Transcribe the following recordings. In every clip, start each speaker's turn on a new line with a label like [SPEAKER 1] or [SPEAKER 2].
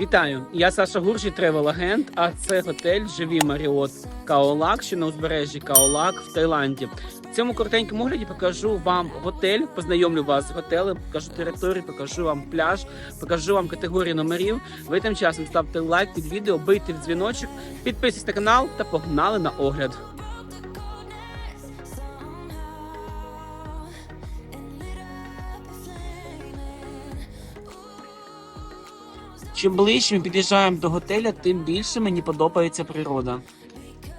[SPEAKER 1] Вітаю! Я Саша Гуржі, тревел-агент, а це готель Живі Маріот Каолак, що на узбережжі Каолак в Таїланді. В цьому коротенькому огляді покажу вам готель, познайомлю вас з готелем, покажу територію, покажу вам пляж, покажу вам категорії номерів. Ви тим часом ставте лайк під відео, бийте в дзвіночок, підписуйтесь на канал та погнали на огляд. Чим ближче ми під'їжджаємо до готеля, тим більше мені подобається природа.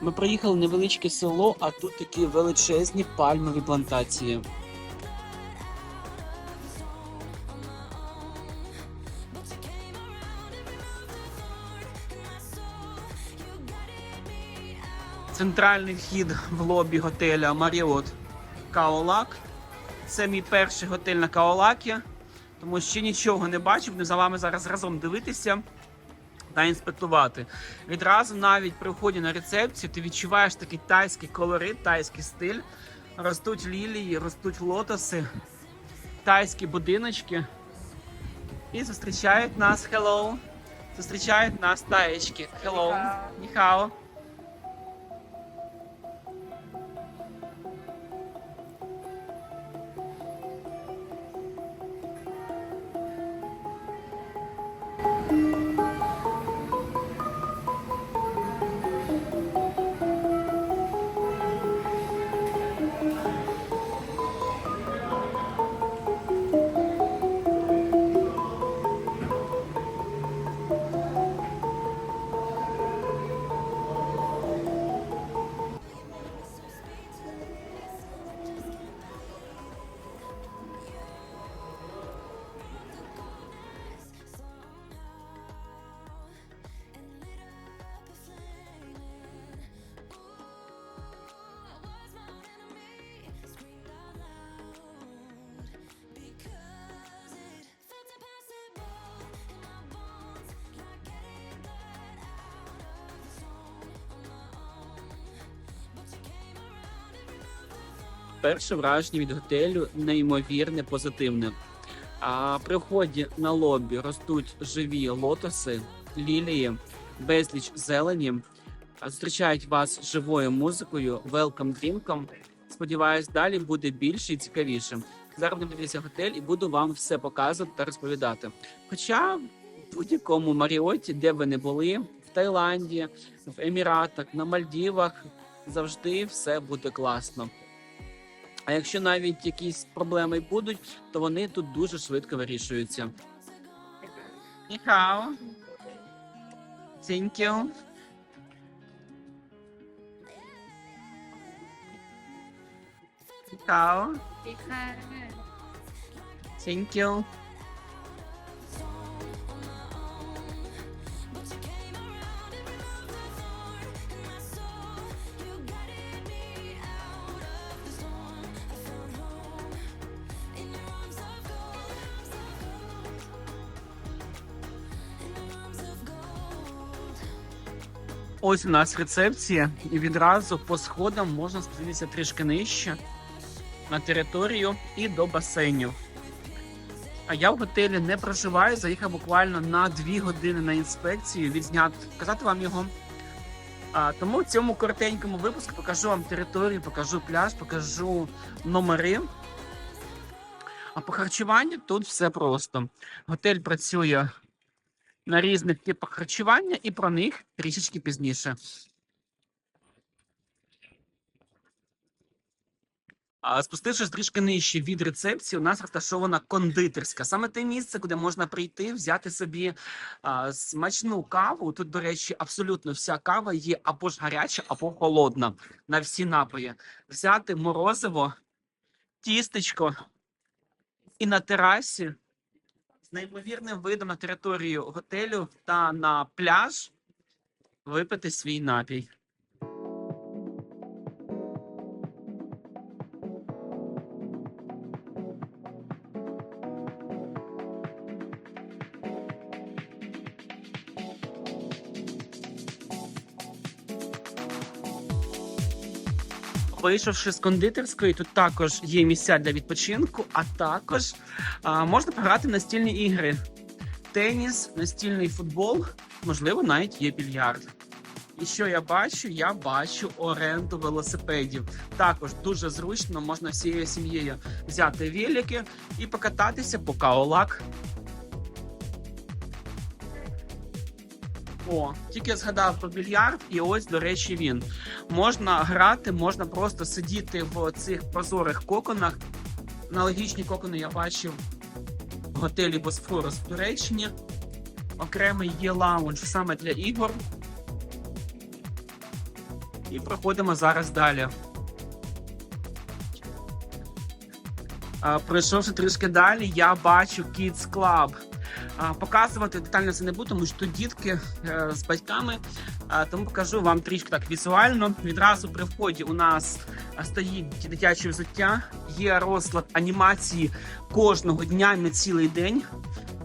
[SPEAKER 1] Ми приїхали в невеличке село, а тут такі величезні пальмові плантації. Центральний вхід в лобі готеля Маріот Каолак. Це мій перший готель на Каолакі, тому ще нічого не бачив. Будемо за вами зараз разом дивитися та інспектувати. Відразу навіть при вході на рецепцію ти відчуваєш такий тайський колорит, тайський стиль. Ростуть лілії, ростуть лотоси, тайські будиночки. І зустрічають нас hello. Зустрічають нас таєчки. Hello. Ніхао. Перше враження від готелю неймовірне, позитивне. А при вході на лобі ростуть живі лотоси, лілії, безліч зелені. Зустрічають вас живою музикою, велкам дрінком. Сподіваюсь, далі буде більше і цікавіше. Зараз будемо дивитися готель і буду вам все показувати та розповідати. Хоча в будь-якому Маріоті, де ви не були, в Таїланді, в Еміратах, на Мальдівах, завжди все буде класно. А якщо навіть якісь проблеми й будуть, то вони тут дуже швидко вирішуються. Ніхао. Thank you. Ніхао. Thank you. Ось у нас рецепція, і відразу по сходам можна спуститися трішки нижче на територію і до басейнів. А я в готелі не проживаю, заїхав буквально на 2 години на інспекцію, відзняти, показати вам його. А, тому в цьому коротенькому випуску покажу вам територію, покажу пляж, покажу номери. А по харчуванню тут все просто. Готель працює на різних типах харчування, і про них трішечки пізніше. Спустившись трішки нижче від рецепції, у нас розташована кондитерська. Саме те місце, куди можна прийти, взяти собі а, смачну каву. Тут, до речі, абсолютно вся кава є або ж гаряча, або холодна на всі напої. Взяти морозиво, тістечко і на терасі з неймовірним видом на територію готелю та на пляж випити свій напій. Вийшовши з кондитерської, тут також є місця для відпочинку, а також а, можна пограти в настільні ігри. теніс, настільний футбол, можливо, навіть є більярд. І що я бачу? Я бачу оренду велосипедів. Також дуже зручно можна всією сім'єю взяти велики і покататися по Каолак. О, тільки згадав про більярд, і ось, до речі, він. Можна грати, можна просто сидіти в цих прозорих коконах. Аналогічні кокони я бачив в готелі Босфорус в Туреччині. Окремий є лаунж саме для ігор. І проходимо зараз далі. Пройшовши трішки далі, я бачу Kids Club. Показувати детально це не буду, тому що тут дітки е, з батьками. Тому покажу вам трішки так візуально. Відразу при вході у нас стоїть дитяче взуття, є розклад анімації кожного дня на цілий день.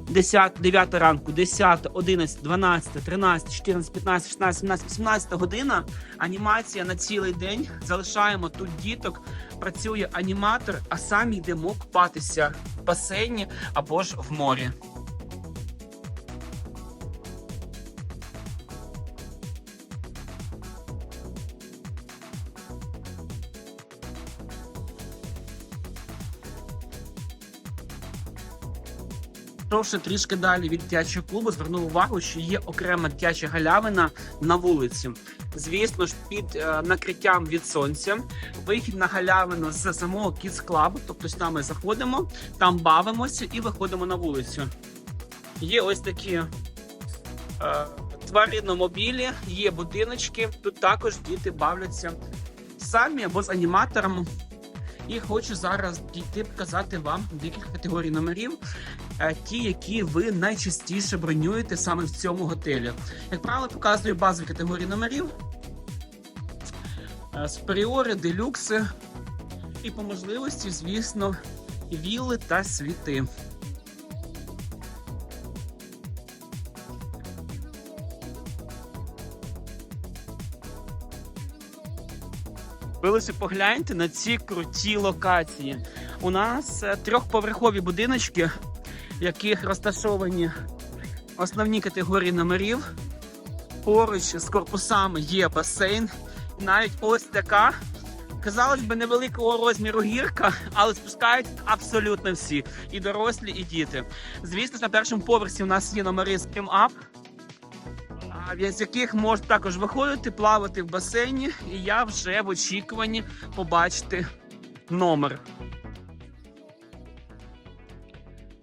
[SPEAKER 1] 10, 9 ранку, 10, 11, 12, 13, 14, 15, 16, 17, 18 година. Анімація на цілий день. Залишаємо тут діток. Працює аніматор, а самі йдемо купатися в басейні або ж в морі. Пройшовши трішки далі від дитячого клубу, звернув увагу, що є окрема дитяча галявина на вулиці. Звісно ж, під е, накриттям від сонця вихід на галявину з самого Kids Club, тобто сюди ми заходимо, там бавимося і виходимо на вулицю. Є ось такі е, твариномобілі, є будиночки. Тут також діти бавляться самі або з аніматором. І хочу зараз дійти показати вам декілька категорій номерів, е, ті, які ви найчастіше бронюєте саме в цьому готелі. Як правило, показую базові категорії номерів. Е, Суперіори, делюкси і по можливості, звісно, віли та світи. Лише погляньте на ці круті локації. У нас е, трьохповерхові будиночки, в яких розташовані основні категорії номерів. Поруч з корпусами є басейн. Навіть ось така, казалось би, невеликого розміру гірка, але спускають абсолютно всі. І дорослі, і діти. Звісно, на першому поверсі у нас є номери з Up, з яких можна також виходити, плавати в басейні, і я вже в очікуванні побачити номер.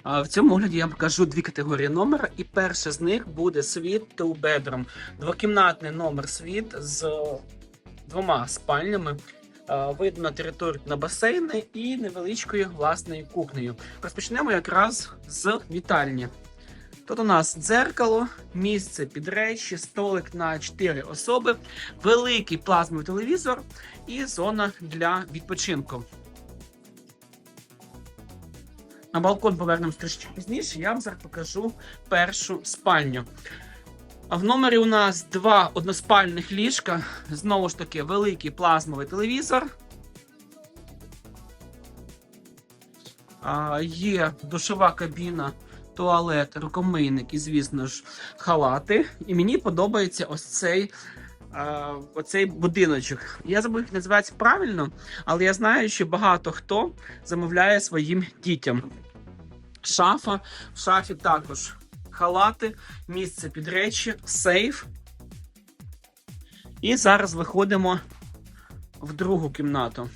[SPEAKER 1] В цьому огляді я покажу дві категорії номера, і перша з них буде Suite Two Bedroom. Двокімнатний номер світ з двома спальнями. Видно територію на басейни і невеличкою власною кухнею. Розпочнемо якраз з вітальні. Тут у нас дзеркало, місце під речі, столик на 4 особи, великий плазмовий телевізор і зона для відпочинку. На балкон повернемось трішки пізніше. Я вам зараз покажу першу спальню. А в номері у нас два односпальних ліжка. Знову ж таки, великий плазмовий телевізор. А, є душова кабіна, туалет, рукомийник і, звісно ж, халати. І мені подобається ось цей. Оцей будиночок. Я забув, як називається правильно, але я знаю, що багато хто замовляє своїм дітям. Шафа. В шафі також халати, місце під речі, сейф. І зараз виходимо в другу кімнату.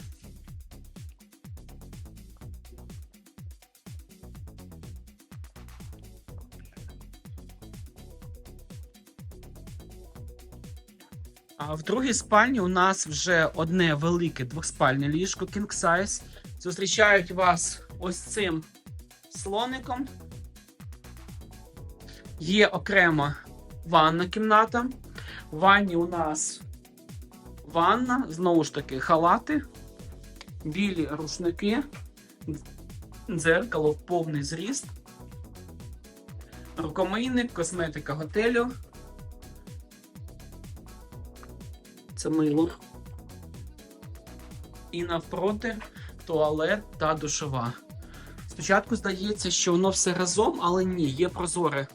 [SPEAKER 1] А в другій спальні у нас вже одне велике двохспальне ліжко King Size. Зустрічають вас ось цим слоником. Є окрема ванна кімната. В ванні у нас ванна, знову ж таки, халати, білі рушники, дзеркало повний зріст, рукомийник, косметика готелю. Це мило. І навпроти туалет та душова. Спочатку здається, що воно все разом, але ні, є прозоре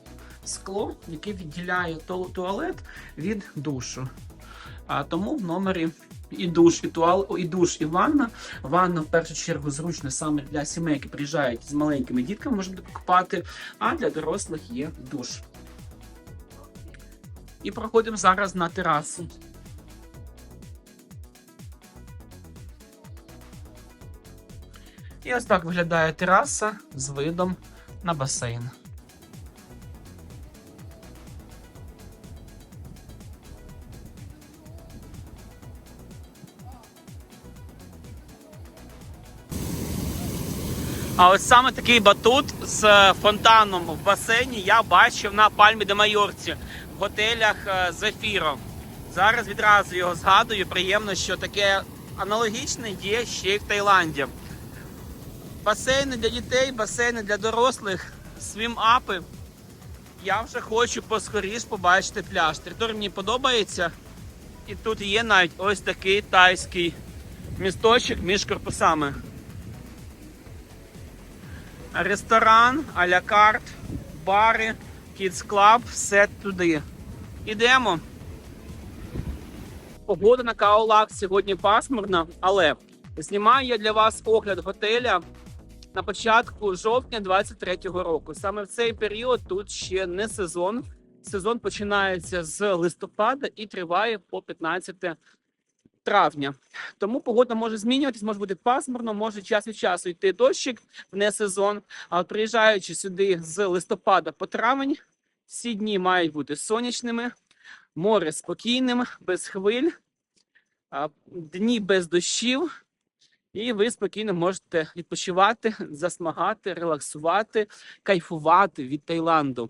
[SPEAKER 1] скло, яке відділяє туалет від душу. А тому в номері і душ, і туал, і душ, і ванна. Ванна в першу чергу зручна саме для сімей, які приїжджають з маленькими дітками, можуть купати, а для дорослих є душ. І проходимо зараз на терасу. І ось так виглядає тераса з видом на басейн. А ось саме такий батут з фонтаном в басейні я бачив на Пальмі де Майорці в готелях е, Зефіро. Зараз відразу його згадую. Приємно, що таке аналогічне є ще й в Таїланді. Басейни для дітей, басейни для дорослих, свім-апи. Я вже хочу поскоріш побачити пляж. Територія мені подобається. І тут є навіть ось такий тайський місточок між корпусами. Ресторан, а-ля карт, бари, Kids Club, все туди. Ідемо. Погода на Каолак сьогодні пасмурна, але знімаю я для вас огляд готеля на початку жовтня 23-го року. Саме в цей період тут ще не сезон. Сезон починається з листопада і триває по 15 травня. Тому погода може змінюватись, може бути пасмурно, може час від часу йти дощик не сезон. А приїжджаючи сюди з листопада по травень, всі дні мають бути сонячними, море спокійним, без хвиль, дні без дощів. І ви спокійно можете відпочивати, засмагати, релаксувати, кайфувати від Таїланду.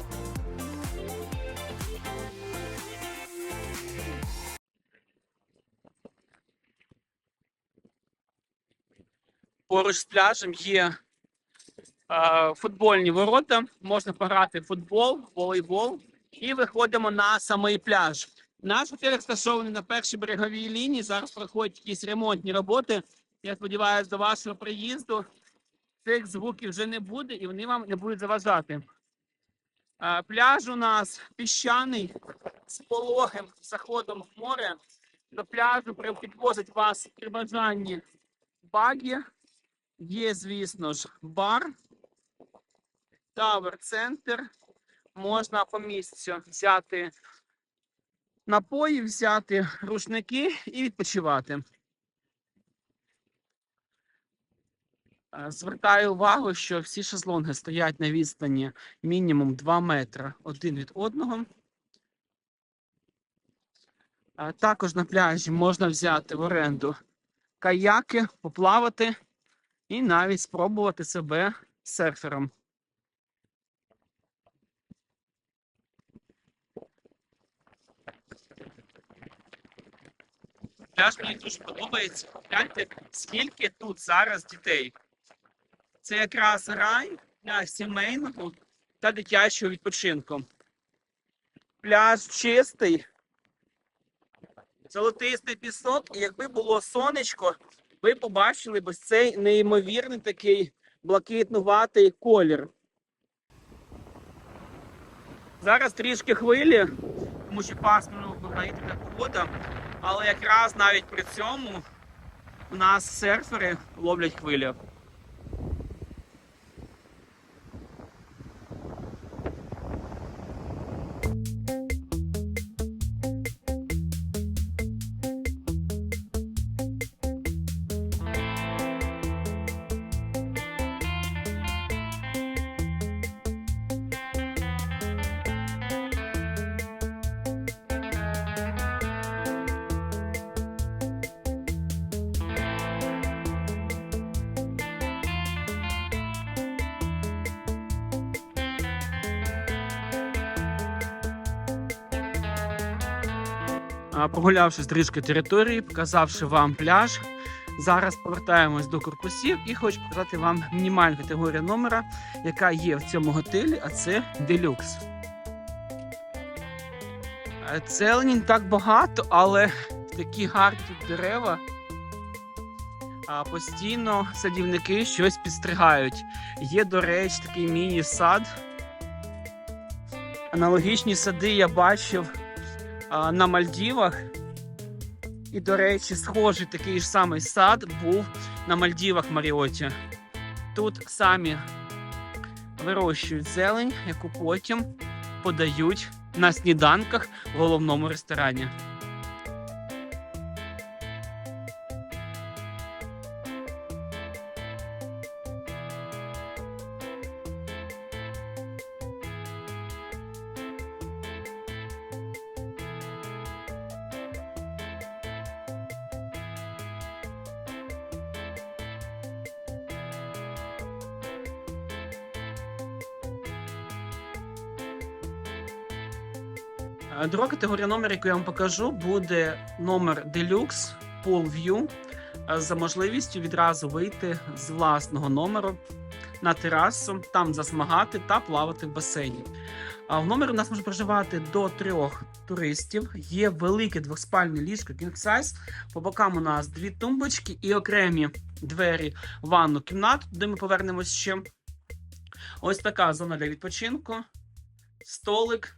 [SPEAKER 1] Поруч з пляжем є е, футбольні ворота. Можна пограти в футбол, волейбол. І виходимо на самий пляж. Наш готель розташований на першій береговій лінії. Зараз проходять якісь ремонтні роботи. Я сподіваюся, до вашого приїзду цих звуків вже не буде і вони вам не будуть заважати. Е, Пляж у нас піщаний з пологим заходом в море. До пляжу підвозить вас при бажанні багі. Є, звісно ж, бар, тавер центр. Можна по місцю взяти напої, взяти рушники і відпочивати. Е, Звертаю увагу, що всі шезлонги стоять на відстані мінімум 2 метри один від одного. Е, Також на пляжі можна взяти в оренду каяки, поплавати і навіть спробувати себе серфером. Пляж мені дуже подобається. Гляньте, скільки тут зараз дітей. Це якраз рай для сімейного та дитячого відпочинку. Пляж чистий. Золотистий пісок, і якби було сонечко, ви побачили б цей неймовірний такий блакитнуватий колір. Зараз трішки хвилі, тому що пасмурно виграє така погода, але якраз навіть при цьому у нас серфери ловлять хвилі. А, Прогулявшись трішки території, показавши вам пляж. Зараз повертаємось до корпусів і хочу показати вам мінімальну категорію номера, яка є в цьому готелі, а це делюкс. Е, Зелені не так багато, але такі гарні дерева. А постійно садівники щось підстригають. Є, до речі, такий міні-сад. Аналогічні сади я бачив а, на Мальдівах. І, до речі, схожий такий ж самий сад був на Мальдівах Маріоті. Тут самі вирощують зелень, яку потім подають на сніданках в головному ресторані. Друга категорія номер, яку я вам покажу, буде номер Deluxe Pool View е, за можливістю відразу вийти з власного номеру на терасу, там засмагати та плавати в басейні. В номері у нас може проживати до трьох туристів. Є велике двохспальне ліжко King Size. По бокам у нас дві тумбочки і окремі двері ванну кімнату, де ми повернемось ще. Ось така зона для відпочинку, столик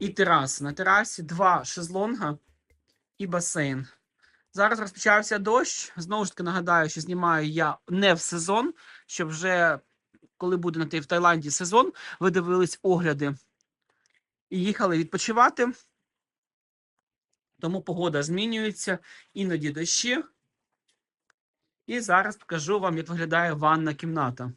[SPEAKER 1] і тераса. На терасі два шезлонга і басейн. Зараз розпочався дощ. Знову ж таки нагадаю, що знімаю я не в сезон, щоб вже коли буде на в Таїланді сезон, ви дивились огляди і їхали відпочивати. Тому погода змінюється, іноді дощі. І зараз покажу вам, як виглядає ванна кімната.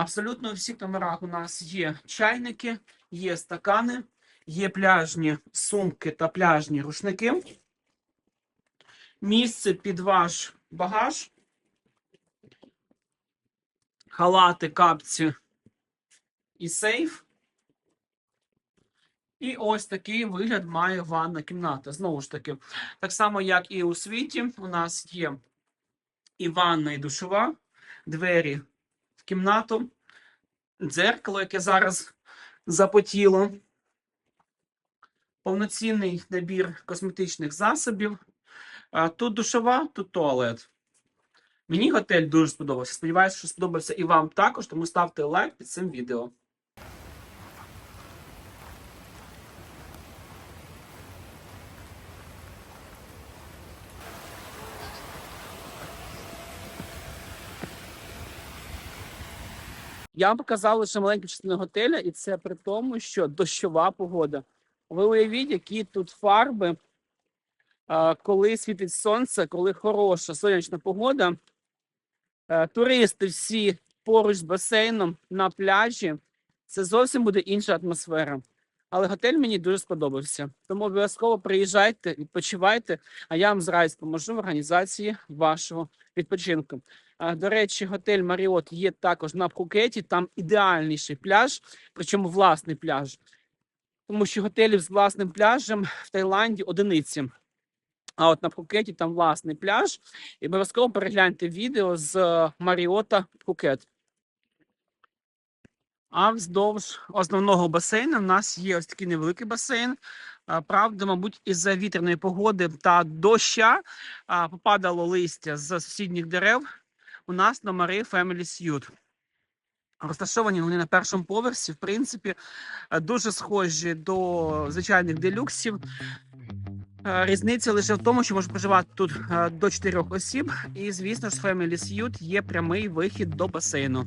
[SPEAKER 1] Абсолютно у всіх номерах у нас є чайники, є стакани, є пляжні сумки та пляжні рушники. Місце під ваш багаж, халати, капці і сейф. І ось такий вигляд має ванна кімната. Знову ж таки, так само, як і у світі, у нас є і ванна, і душова, двері кімнату, дзеркало, яке зараз запотіло, повноцінний набір косметичних засобів. Тут душова, тут туалет. Мені готель дуже сподобався. Сподіваюся, що сподобався і вам також, тому ставте лайк під цим відео. Я вам показав лише маленьку частину готеля, і це при тому, що дощова погода. Ви уявіть, які тут фарби, коли світить сонце, коли хороша сонячна погода. Е, Туристи всі поруч з басейном на пляжі. Це зовсім буде інша атмосфера. Але готель мені дуже сподобався. Тому обов'язково приїжджайте, відпочивайте, а я вам зразу поможу в організації вашого відпочинку. До речі, готель Маріот є також на Пхукеті. Там ідеальніший пляж, причому власний пляж. Тому що готелів з власним пляжем в Таїланді одиниці. А от на Пхукеті там власний пляж. І обов'язково перегляньте відео з е, Маріота Пхукет. А вздовж основного басейну в нас є ось такий невеликий басейн. Правда, мабуть, із-за вітряної погоди та доща попадало листя з сусідніх дерев. У нас номери Family Suite. Розташовані вони на першому поверсі, в принципі, е, дуже схожі до звичайних делюксів. Е, Різниця лише в тому, що може проживати тут е, до чотирьох осіб, і, звісно ж, з Family Suite є прямий вихід до басейну.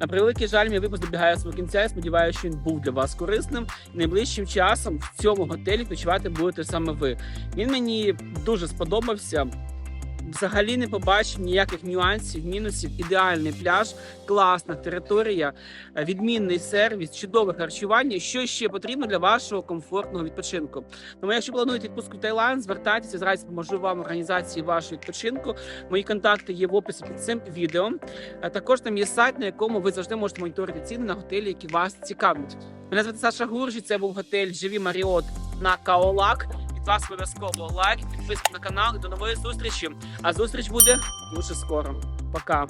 [SPEAKER 1] На превеликий жаль, мій випуск добігає свого кінця. Я сподіваюся, що він був для вас корисним. Найближчим часом в цьому готелі ночувати будете саме ви. Він мені дуже сподобався. Взагалі не побачив ніяких нюансів, мінусів. Ідеальний пляж, класна територія, е, відмінний сервіс, чудове харчування. Що ще потрібно для вашого комфортного відпочинку? Тому, якщо плануєте відпустку в Таїланд, звертайтеся, з радістю поможу вам в організації вашого відпочинку. Мої контакти є в описі під цим відео. Також там є сайт, на якому ви завжди можете моніторити ціни на готелі, які вас цікавлять. Мене звати Саша Гуржі. Це був готель Живі Маріот на Каолак. Від вас обов'язково лайк, підписка на канал і до нової зустрічі. А зустріч буде дуже скоро. Пока.